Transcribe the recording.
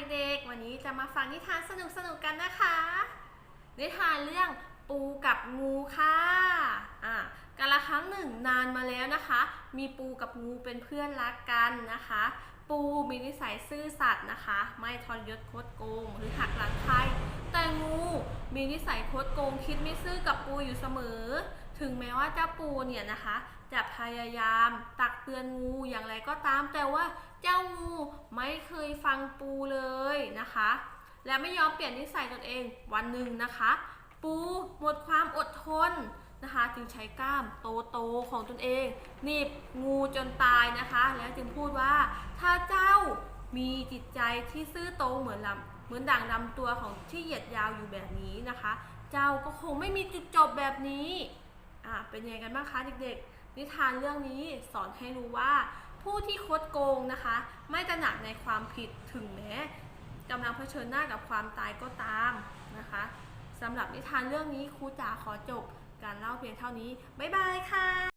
เด็กๆ วันนี้จะมาฟังนิทานสนุกๆกันนะคะ นิทานเรื่องปูกับงูค่ะอะกาละครั้งหนึ่งนานมาแล้วนะคะ มีปูกับงูเป็นเพื่อนรักกันนะคะ ปูมีนิสัยซื่อสัตย์นะคะ ไม่ทรยศโคดโกงหรือหักหลังใคร แต่งูมีนิสัยโคดโกงคิดไม่ซื่อกับปูอยู่เสมอ ถึงแม้ว่าเจ้าปูเนี่ยนะคะ จะพยายามตักเตือนงูอย่างไรก็ตาม แต่ว่าเจ้างูไม่เคยฟังปูเลยนะคะ และไม่ยอมเปลี่ยนนิสัยตนเองวันหนึ่งนะคะ ปูหมดความอดทนนะคะ จึงใช้กล้ามโตๆของตนเองหนีบงูจนตายนะคะ แล้วจึงพูดว่าถ้าเจ้ามีจิตใจที่ซื่อตรงเหมือนลำเหมือนด่างลำตัวของที่เหยียดยาวอยู่แบบนี้นะคะ เจ้าก็คงไม่มีจุดจบแบบนี้ อะเป็นยังไงกันบ้างคะเด็กๆ นิทานเรื่องนี้สอนให้รู้ว่า ผู้ที่คดโกงนะคะ ไม่ตระหนักในความผิดถึงแม้กำลังเผชิญหน้ากับความตายก็ตามนะคะสำหรับนิทานเรื่องนี้ครูจ๋าขอจบการเล่าเพียงเท่านี้ บ๊ายบายค่ะ